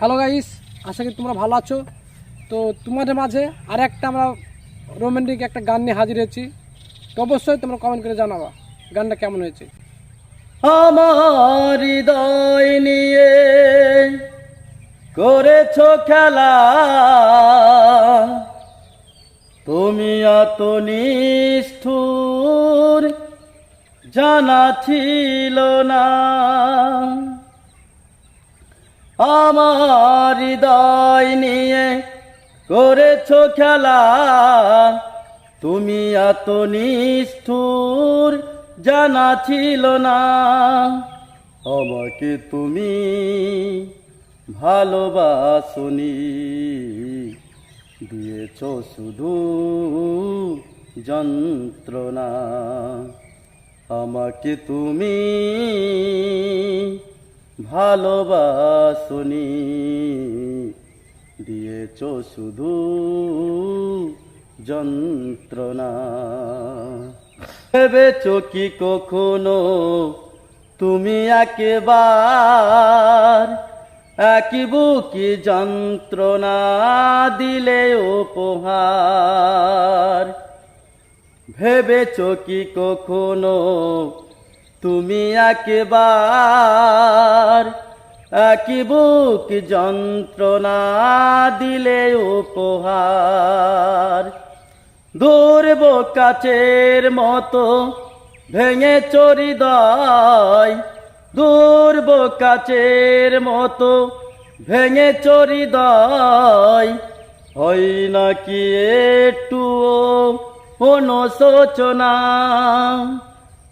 Hello guys আশা করি তোমরা ভালো আছো। তো তোমাদের মাঝে আর একটা আমরা রোমান্টিক একটা গান নিয়ে হাজির হয়েছি। তো অবশ্যই তোমরা কমেন্ট করে জানাবা, গানটা কেমন হয়েছে। আমার হৃদয় নিয়ে করেছ খেলা। তুমি এত নিষ্ঠুর জানা ছিল না। আমার হৃদয় নিয়ে করেছ খেলা। তুমি এত নিষ্ঠুর, জানা ছিল না। আমাকে তুমি ভালোবাসনি। দিয়েছ শুধু যন্ত্রণা। আমাকে তুমি ভালোবাসনি। দিয়েছ শুধু যন্ত্রণা। ভেবেছ কি কখনো তুমি একেবার একই বুকি যন্ত্রণা দিলে উপহার? ভেবেছ কি কখনো তুমি একবার একই বুক যন্ত্রণা দিলে উপহার। দূরব কাচের মতো ভেঙে চরি দয় দূরব কাচের মতো ভেঙে চরি দয় হয় নাকি একটুও অনুশোচনা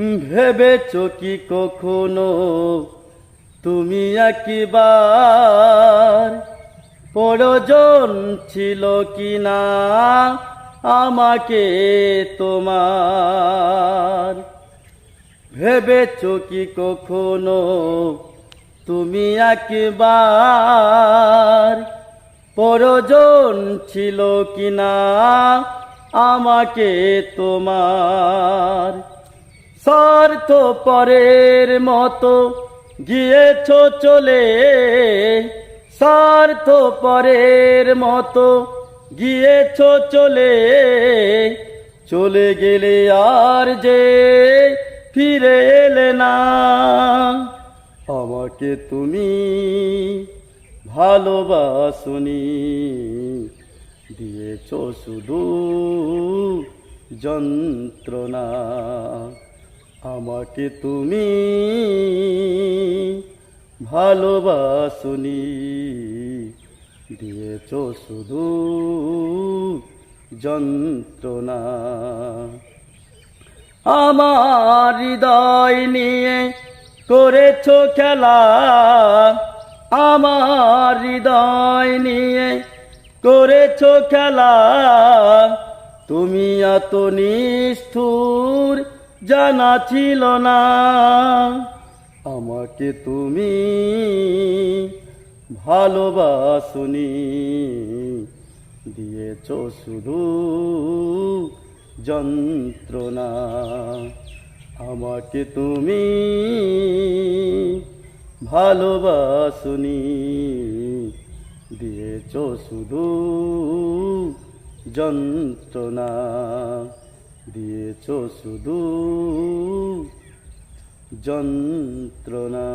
ভেবেছ কি কখনো? তুমি একবার প্রয়োজন ছিল কি না আমাকে তোমার। ভেবেছ কি কখনো? তুমি একবার প্রয়োজন ছিল কি না আমাকে তোমার। স্বার্থ পরের মতো, গিয়েছ চলে। স্বার্থ পরের মতো, গিয়েছ চলে। চলে গেলে আর যে ফিরে এলে না। আমাকে তুমি ভালোবাসনি, দিয়েছ শুধু যন্ত্রণা। আমাকে তুমি ভালোবাসুনি। দিয়েছ শুধু যন্ত্রণা। আমার হৃদয় নিয়ে করেছ খেলা। আমার হৃদয় নিয়ে করেছ খেলা। তুমি এত নিষ্ঠুর জানা ছিল না। আমাকে তুমি ভালোবাসনি। দিয়েছ শুধু যন্ত্রণা। আমাকে তুমি ভালোবাসনি। দিয়েছ শুধু যন্ত্রণা। শুধু যন্ত্রণা।